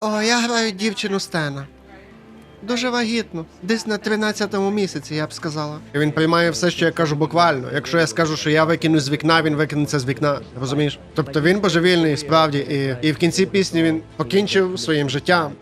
О, я граю дівчину Стена. Дуже вагітно. десь на 13-му місяці, я б сказала. Він приймає все, що я кажу буквально. Якщо я скажу, що я викину з вікна, він викинеться з вікна. Розумієш? Тобто він божевільний, справді, і, і в кінці пісні він покінчив своїм життям.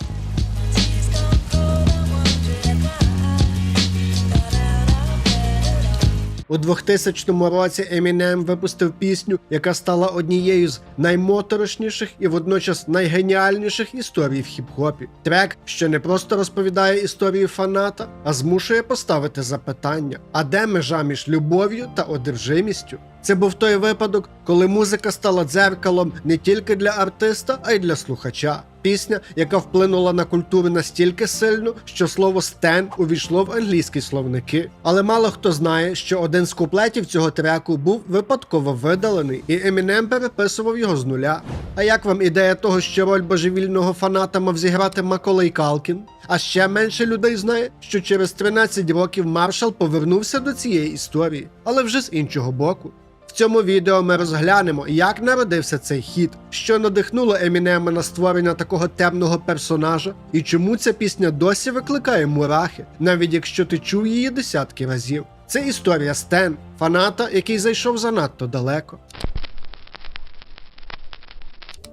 У 2000 році Eminem випустив пісню, яка стала однією з наймоторошніших і водночас найгеніальніших історій в хіп-хопі. Трек, що не просто розповідає історію фаната, а змушує поставити запитання: а де межа між любов'ю та одержимістю? Це був той випадок, коли музика стала дзеркалом не тільки для артиста, а й для слухача. Пісня, яка вплинула на культуру настільки сильно, що слово стен увійшло в англійські словники. Але мало хто знає, що один з куплетів цього треку був випадково видалений, і Емінем переписував його з нуля. А як вам ідея того, що роль божевільного фаната мав зіграти Маколей Калкін? А ще менше людей знає, що через 13 років Маршал повернувся до цієї історії, але вже з іншого боку. Цьому відео ми розглянемо, як народився цей хіт, що надихнуло Емінема на створення такого темного персонажа, і чому ця пісня досі викликає мурахи, навіть якщо ти чув її десятки разів. Це історія Стен, фаната, який зайшов занадто далеко.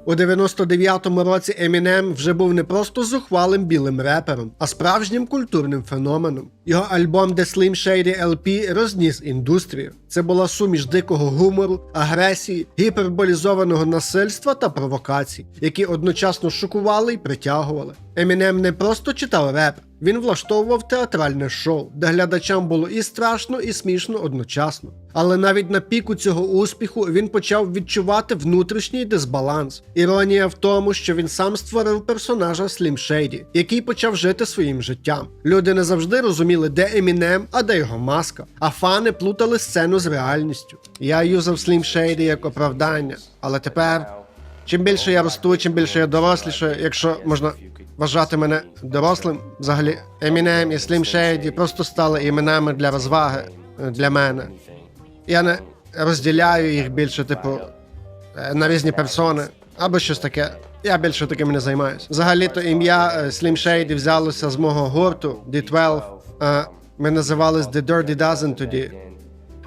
У 99-му році Емінем вже був не просто зухвалим білим репером, а справжнім культурним феноменом. Його альбом The Slim Shady LP розніс індустрію. Це була суміш дикого гумору, агресії, гіперболізованого насильства та провокацій, які одночасно шокували і притягували. Емінем не просто читав реп, він влаштовував театральне шоу, де глядачам було і страшно, і смішно одночасно. Але навіть на піку цього успіху він почав відчувати внутрішній дисбаланс. Іронія в тому, що він сам створив персонажа Slim Shady, який почав жити своїм життям. Люди не завжди розуміли, де Емінем, а де його маска. А фани плутали сцену з реальністю. Я юзав Slim Shady як оправдання, але тепер. Чим більше я росту, чим більше я доросліше, якщо можна вважати мене дорослим, взагалі Eminem і Slim Shady просто стали іменами для розваги е, для мене. Я не розділяю їх більше, типу, е, на різні персони або щось таке. Я більше таким не займаюся. Взагалі-то ім'я е, Slim Shady взялося з мого гурту D12. Е, Ми називались The Dirty Dozen тоді.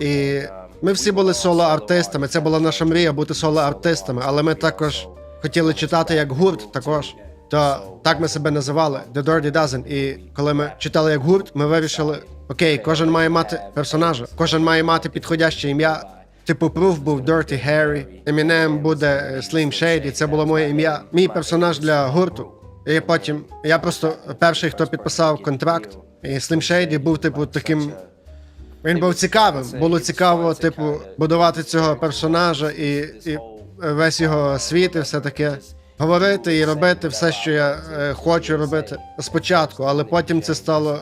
І ми всі були соло-артистами. Це була наша мрія бути соло-артистами, але ми також хотіли читати як гурт також. То так ми себе називали The Dirty Dozen. І коли ми читали як гурт, ми вирішили: окей, кожен має мати персонажа, кожен має мати підходяще ім'я. Типу, Proof був Dirty Harry, Eminem буде е, Slim Shady, це було моє ім'я. Мій персонаж для гурту. І потім я просто перший, хто підписав контракт. І Slim Shady був, типу, таким він був цікавим. Було цікаво, типу, будувати цього персонажа і, і весь його світ, і все таке. Говорити і робити все, що я е, хочу робити спочатку, але потім це стало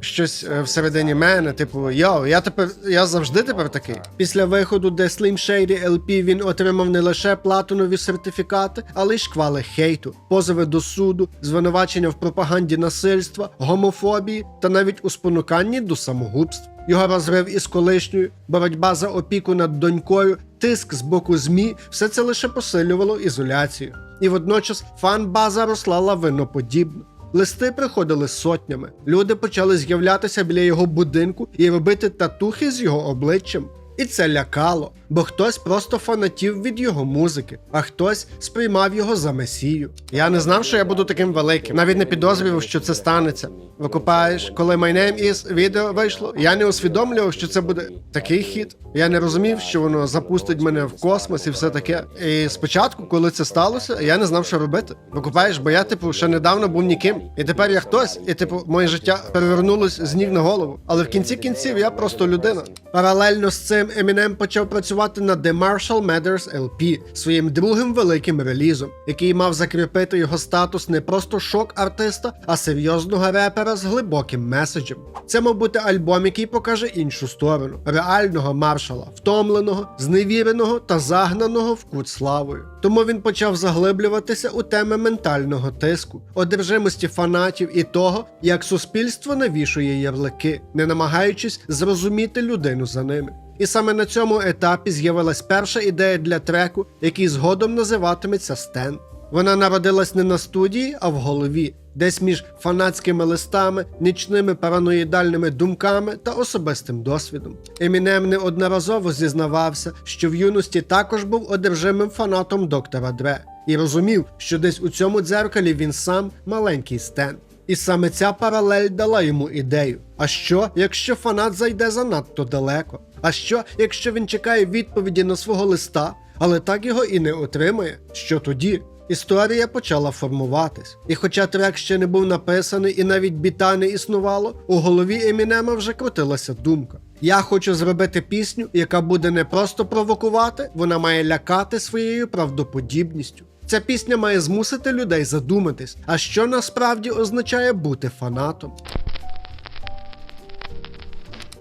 щось е, всередині мене. Типу, йоу, я тепер я завжди тепер такий. Після виходу The Slim Shady LP він отримав не лише платинові сертифікати, але й шквали хейту, позови до суду, звинувачення в пропаганді насильства, гомофобії та навіть у спонуканні до самогубств. Його розрив із колишньою, боротьба за опіку над донькою, тиск з боку ЗМІ все це лише посилювало ізоляцію. І водночас фан-база росла лавиноподібно. Листи приходили сотнями. Люди почали з'являтися біля його будинку і робити татухи з його обличчям. І це лякало, бо хтось просто фанатів від його музики, а хтось сприймав його за месію. Я не знав, що я буду таким великим, навіть не підозрював, що це станеться. Викупаєш, коли My Name Is відео вийшло, я не усвідомлював, що це буде такий хіт. Я не розумів, що воно запустить мене в космос і все таке. І спочатку, коли це сталося, я не знав, що робити. Викупаєш, бо я, типу, ще недавно був ніким. І тепер я хтось, і типу, моє життя перевернулось з ніг на голову. Але в кінці кінців я просто людина. Паралельно з цим Eminem почав працювати над The Marshall Matters LP, своїм другим великим релізом, який мав закріпити його статус не просто шок артиста, а серйозного репера з глибоким меседжем. Це мав бути альбом, який покаже іншу сторону реального маршала, втомленого, зневіреного та загнаного в кут славою. Тому він почав заглиблюватися у теми ментального тиску, одержимості фанатів і того, як суспільство навішує ярлики, не намагаючись зрозуміти людину за ними. І саме на цьому етапі з'явилась перша ідея для треку, який згодом називатиметься Стен. Вона народилась не на студії, а в голові, десь між фанатськими листами, нічними параноїдальними думками та особистим досвідом. Емінем неодноразово зізнавався, що в юності також був одержимим фанатом доктора Дре, і розумів, що десь у цьому дзеркалі він сам маленький Стен. І саме ця паралель дала йому ідею. А що, якщо фанат зайде занадто далеко? А що, якщо він чекає відповіді на свого листа, але так його і не отримає? Що тоді? Історія почала формуватись. І хоча трек ще не був написаний і навіть біта не існувало, у голові Емінема вже крутилася думка. Я хочу зробити пісню, яка буде не просто провокувати, вона має лякати своєю правдоподібністю. Ця пісня має змусити людей задуматись, а що насправді означає бути фанатом.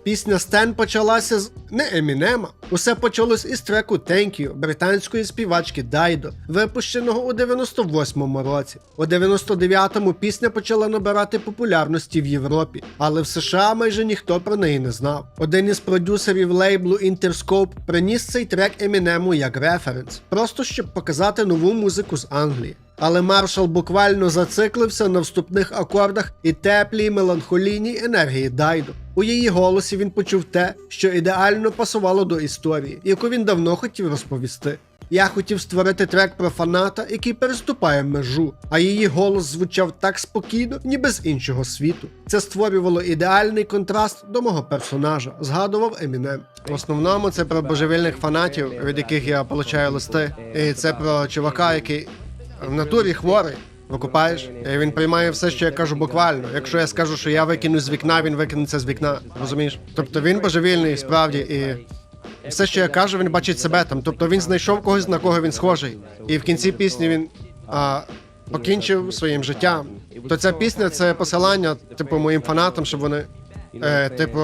Пісня Стен почалася з не Емінема. Усе почалось із треку Thank You британської співачки Дайдо, випущеного у 98-му році. У 99-му пісня почала набирати популярності в Європі, але в США майже ніхто про неї не знав. Один із продюсерів лейблу Interscope приніс цей трек Емінему як референс, просто щоб показати нову музику з Англії. Але маршал буквально зациклився на вступних акордах і теплій меланхолійній енергії Дайдо. У її голосі він почув те, що ідеально пасувало до історії, яку він давно хотів розповісти. Я хотів створити трек про фаната, який переступає межу, а її голос звучав так спокійно, ніби з іншого світу. Це створювало ідеальний контраст до мого персонажа, згадував Емінем. В основному це про божевільних фанатів, від яких я получаю листи. І це про чувака, який в натурі хворий. Викупаєш? І він приймає все, що я кажу буквально. Якщо я скажу, що я викину з вікна, він викине це з вікна. Розумієш? Тобто він божевільний, справді, і все, що я кажу, він бачить себе там. Тобто він знайшов когось, на кого він схожий. І в кінці пісні він а, покінчив своїм життям. То ця пісня це посилання, типу, моїм фанатам, щоб вони, е, типу,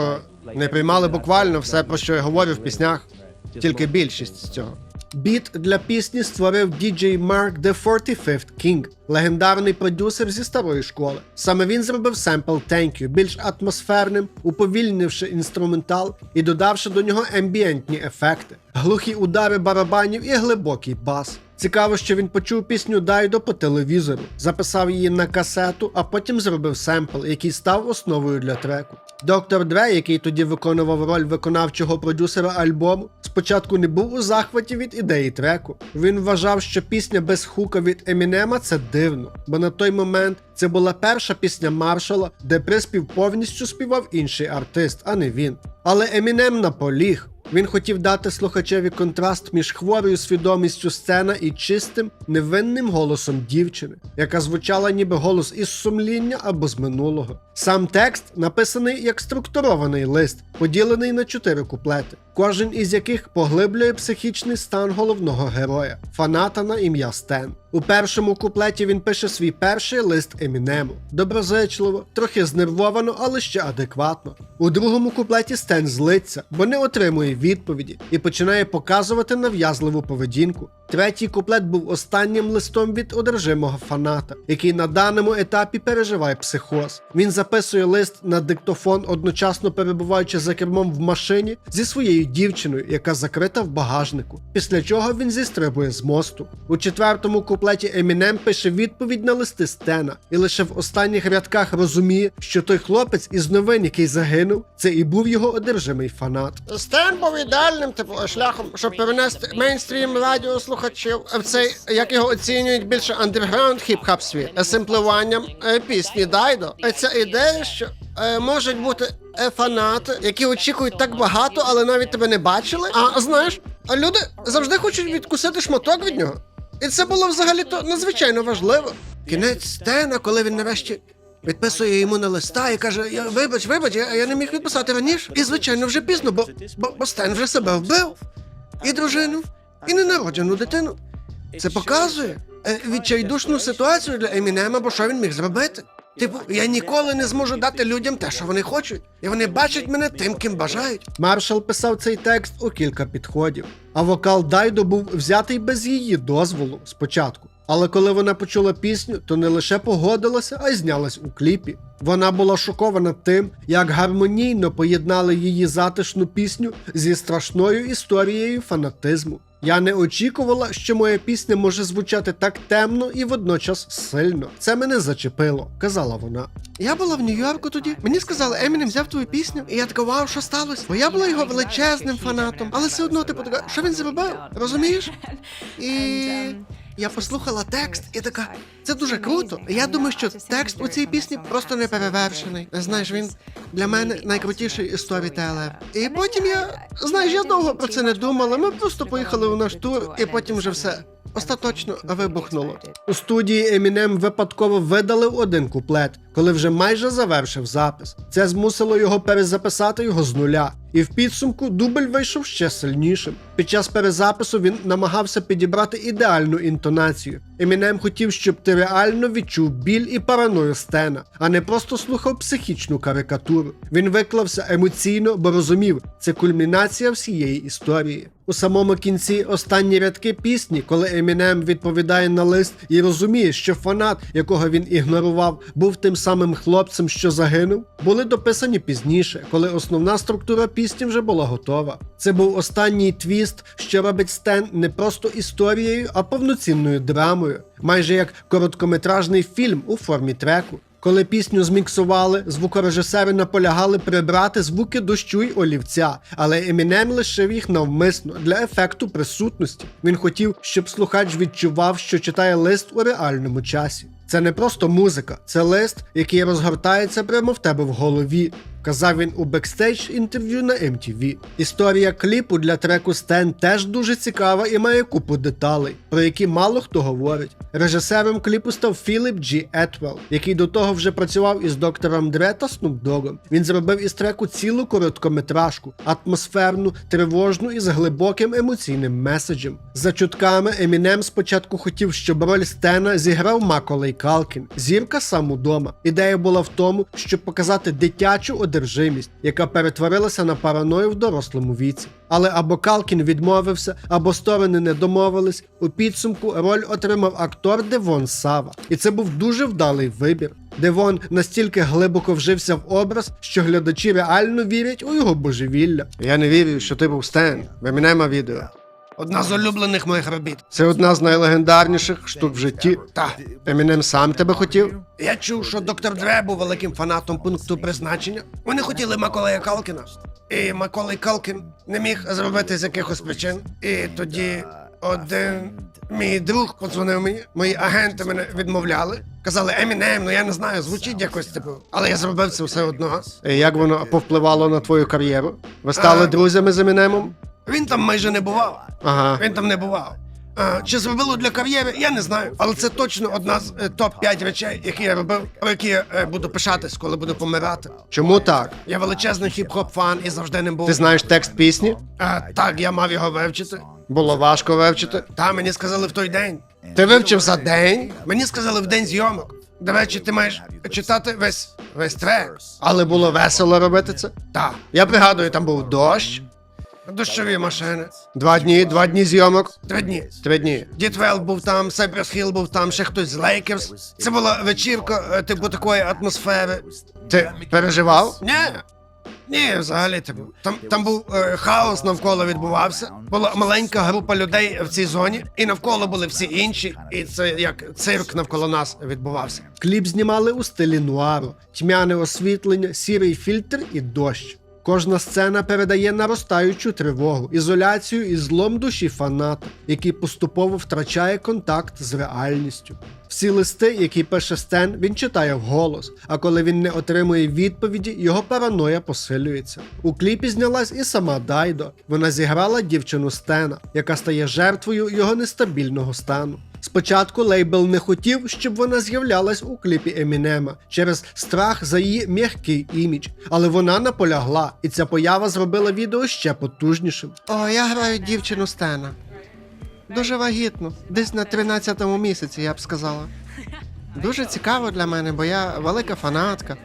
не приймали буквально все, про що я говорю в піснях, тільки більшість з цього. Біт для пісні створив діджей Марк The 45th King, легендарний продюсер зі старої школи. Саме він зробив семпл Thank You більш атмосферним, уповільнивши інструментал і додавши до нього ембієнтні ефекти, глухі удари барабанів і глибокий бас. Цікаво, що він почув пісню Дайдо по телевізору, записав її на касету, а потім зробив семпл, який став основою для треку. Доктор Дре, який тоді виконував роль виконавчого продюсера альбому, спочатку не був у захваті від ідеї треку. Він вважав, що пісня без хука від Емінема це дивно, бо на той момент це була перша пісня Маршала, де приспів повністю співав інший артист, а не він. Але Емінем наполіг. Він хотів дати слухачеві контраст між хворою свідомістю сцена і чистим, невинним голосом дівчини, яка звучала ніби голос із сумління або з минулого. Сам текст написаний як структурований лист, поділений на чотири куплети, кожен із яких поглиблює психічний стан головного героя, фаната на ім'я Стен. У першому куплеті він пише свій перший лист Емінему. Доброзичливо, трохи знервовано, але ще адекватно. У другому куплеті Стен злиться, бо не отримує відповіді і починає показувати нав'язливу поведінку. Третій куплет був останнім листом від одержимого фаната, який на даному етапі переживає психоз. Він записує лист на диктофон, одночасно перебуваючи за кермом в машині зі своєю дівчиною, яка закрита в багажнику. Після чого він зістрибує з мосту. У четвертому куплеті Емінем пише відповідь на листи Стена, і лише в останніх рядках розуміє, що той хлопець із новин, який загинув, це і був його одержимий фанат. Стен був ідеальним типу шляхом, щоб перенести мейнстрім радіослухачів в цей, як його оцінюють більше андерграунд хіп-хап світ, семплюванням е, пісні Дайдо. Е, Ця ідея, що е, можуть бути фанати, які очікують так багато, але навіть тебе не бачили. А знаєш, люди завжди хочуть відкусити шматок від нього. І це було взагалі-то надзвичайно важливо. Кінець Стена, коли він нарешті відписує йому на листа і каже: я, Вибач, вибач, я, я не міг відписати раніше. І звичайно вже пізно, бо, бо, бо Стен вже себе вбив. І дружину, і ненароджену дитину. Це показує е, відчайдушну ситуацію для Емінема, бо що він міг зробити? Типу, я ніколи не зможу дати людям те, що вони хочуть, і вони бачать мене тим, ким бажають. Маршал писав цей текст у кілька підходів, а вокал Дайдо був взятий без її дозволу спочатку. Але коли вона почула пісню, то не лише погодилася, а й знялась у кліпі. Вона була шокована тим, як гармонійно поєднали її затишну пісню зі страшною історією фанатизму. Я не очікувала, що моя пісня може звучати так темно і водночас сильно. Це мене зачепило, казала вона. Я була в Нью-Йорку тоді. Мені сказали, Емінем взяв твою пісню, і я така, вау, що сталося? Бо я була його величезним фанатом, але все одно типу така, що він зробив? Розумієш? І я послухала текст і така, це дуже круто. Я думаю, що текст у цій пісні просто не перевершений. Знаєш, він для мене найкрутіший сторітелер. І потім я, знаєш, я довго про це не думала. Ми просто поїхали у наш тур, і потім вже все. Остаточно вибухнуло. У студії Емінем випадково видалив один куплет, коли вже майже завершив запис. Це змусило його перезаписати його з нуля. І в підсумку дубль вийшов ще сильнішим. Під час перезапису він намагався підібрати ідеальну інтонацію. Емінем хотів, щоб ти реально відчув біль і параною Стена, а не просто слухав психічну карикатуру. Він виклався емоційно, бо розумів, це кульмінація всієї історії. У самому кінці останні рядки пісні, коли Емінем відповідає на лист і розуміє, що фанат, якого він ігнорував, був тим самим хлопцем, що загинув, були дописані пізніше, коли основна структура пісні вже була готова. Це був останній твіст, що робить Стен не просто історією, а повноцінною драмою, майже як короткометражний фільм у формі треку. Коли пісню зміксували, звукорежисери наполягали прибрати звуки дощу й олівця, але Емінем лишив їх навмисно для ефекту присутності. Він хотів, щоб слухач відчував, що читає лист у реальному часі. Це не просто музика, це лист, який розгортається прямо в тебе в голові. Казав він у бекстейдж інтерв'ю на MTV. Історія кліпу для треку Стен теж дуже цікава і має купу деталей, про які мало хто говорить. Режисером кліпу став Філіп Джі Етвелл, який до того вже працював із доктором Дре та Dogg'ом. Він зробив із треку цілу короткометражку, атмосферну, тривожну і з глибоким емоційним меседжем. За чутками Емінем спочатку хотів, щоб роль Стена зіграв Маколей Калкін, зірка сам удома. Ідея була в тому, щоб показати дитячу одержимість, яка перетворилася на параною в дорослому віці. Але або Калкін відмовився, або сторони не домовились. У підсумку роль отримав актор Девон Сава. І це був дуже вдалий вибір. Девон настільки глибоко вжився в образ, що глядачі реально вірять у його божевілля. Я не вірю, що ти був Стен. Вимінемо відео. Одна з улюблених моїх робіт. Це одна з найлегендарніших штук в житті. Та Емінем сам тебе хотів. Я чув, що доктор Дре був великим фанатом пункту призначення. Вони хотіли Маколея Калкіна. І Маколей Калкін не міг зробити з якихось причин. І тоді один мій друг подзвонив мені. Мої агенти мене відмовляли. Казали, Емінем, ну я не знаю, звучить якось типу. Але я зробив це все одно. І як воно повпливало на твою кар'єру? Ви стали друзями з Емінемом? Він там майже не бував. Ага. Він там не бував. А, чи зробило для кар'єри, я не знаю. Але це точно одна з е, топ-5 речей, які я робив, про які я е, буду пишатись, коли буду помирати. Чому так? Я величезний хіп-хоп фан і завжди не був. Ти знаєш текст пісні? А, так, я мав його вивчити. Було важко вивчити. Та мені сказали в той день. Ти вивчив за день? Мені сказали в день зйомок. До речі, ти маєш читати весь весь трек. Але було весело робити це? Так. Я пригадую, там був дощ. Дощові машини. Два дні, два дні зйомок. Три дні. Три дні. Дітвел був там, Сайперс Хіл був там, ще хтось з Лейкерс. Це була вечірка, е, типу такої атмосфери. Ти переживав? Ні. Ні, взагалі типу. Там, там був е, хаос навколо відбувався. Була маленька група людей в цій зоні, і навколо були всі інші. І це як цирк навколо нас відбувався. Кліп знімали у стилі нуару, тьмяне освітлення, сірий фільтр і дощ. Кожна сцена передає наростаючу тривогу, ізоляцію і злом душі фаната, який поступово втрачає контакт з реальністю. Всі листи, які пише Стен, він читає вголос, а коли він не отримує відповіді, його параноя посилюється. У кліпі знялась і сама Дайдо. Вона зіграла дівчину Стена, яка стає жертвою його нестабільного стану. Спочатку лейбл не хотів, щоб вона з'являлась у кліпі Емінема через страх за її м'який імідж, але вона наполягла, і ця поява зробила відео ще потужнішим. О, я граю дівчину Стена. Дуже вагітно, десь на 13-му місяці, я б сказала. Дуже цікаво для мене, бо я велика фанатка.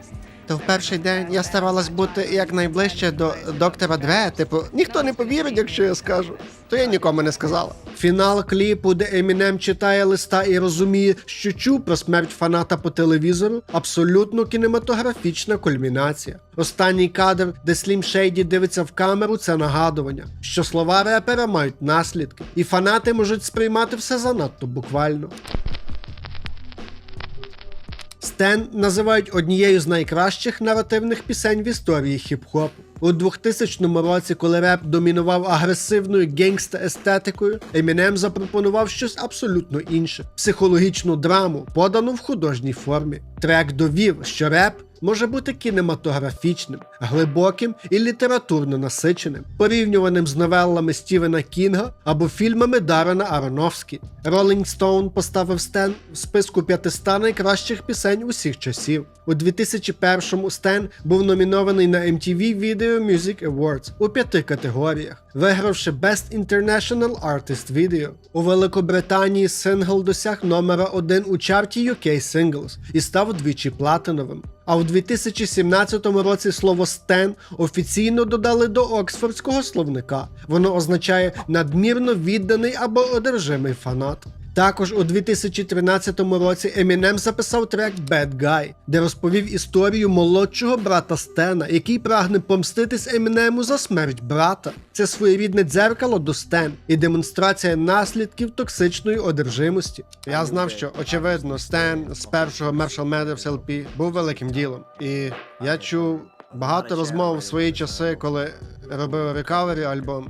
То в перший день я старалась бути якнайближче до доктора Дре. Типу, ніхто не повірить, якщо я скажу. То я нікому не сказала. Фінал кліпу, де Емінем читає листа і розуміє, що чув про смерть фаната по телевізору, абсолютно кінематографічна кульмінація. Останній кадр, де Слім Шейді дивиться в камеру, це нагадування, що слова репера мають наслідки, і фанати можуть сприймати все занадто буквально. Стен називають однією з найкращих наративних пісень в історії хіп-хопу. У 2000 році, коли реп домінував агресивною геңста естетикою, Емінем запропонував щось абсолютно інше психологічну драму, подану в художній формі. Трек довів, що реп може бути кінематографічним, глибоким і літературно насиченим, порівнюваним з новелами Стівена Кінга або фільмами Дарена Аронофскі. Rolling Stone поставив Стен в списку 500 найкращих пісень усіх часів. У 2001-му Стен був номінований на MTV Video Music Awards у п'яти категоріях, вигравши Best International Artist Video. У Великобританії сингл досяг номера 1 у чарті UK Singles і став двічі платиновим. А у 2017 році слово стен офіційно додали до Оксфордського словника. Воно означає надмірно відданий або одержимий фанат. Також у 2013 році Емінем записав трек Bad Guy, де розповів історію молодшого брата Стена, який прагне помститись Емінему за смерть брата. Це своєрідне дзеркало до Стен і демонстрація наслідків токсичної одержимості. Я знав, що очевидно Стен з першого Marshall Mathers LP був великим ділом, і я чув багато розмов в свої часи, коли робив Recovery альбом,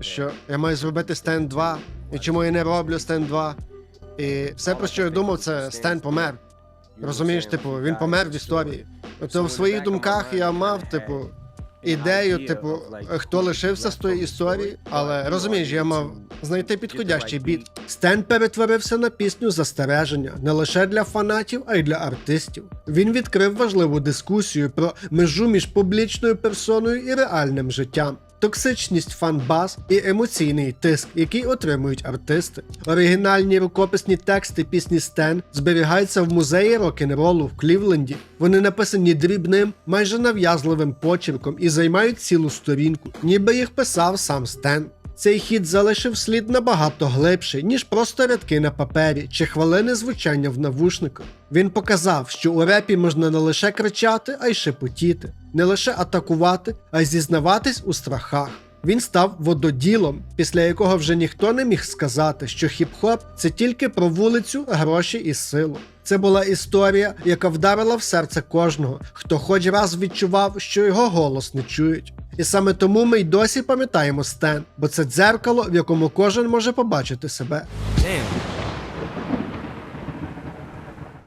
що я маю зробити Стен 2, і чому я не роблю Стен 2. І все, про що я думав, це Стен помер. Розумієш, типу, він помер в історії. То в своїх думках я мав, типу, ідею, типу, хто лишився з тої історії, але розумієш, я мав знайти підходящий біт. Стен перетворився на пісню застереження не лише для фанатів, а й для артистів. Він відкрив важливу дискусію про межу між публічною персоною і реальним життям. Токсичність фан-баз і емоційний тиск, який отримують артисти. Оригінальні рукописні тексти пісні Стен зберігаються в музеї рок-н-ролу в Клівленді. Вони написані дрібним, майже нав'язливим почерком і займають цілу сторінку, ніби їх писав сам Стен. Цей хід залишив слід набагато глибший, ніж просто рядки на папері чи хвилини звучання в навушниках. Він показав, що у репі можна не лише кричати, а й шепотіти, не лише атакувати, а й зізнаватись у страхах. Він став вододілом, після якого вже ніхто не міг сказати, що хіп-хоп це тільки про вулицю, гроші і силу. Це була історія, яка вдарила в серце кожного, хто хоч раз відчував, що його голос не чують. І саме тому ми й досі пам'ятаємо Стен, бо це дзеркало, в якому кожен може побачити себе.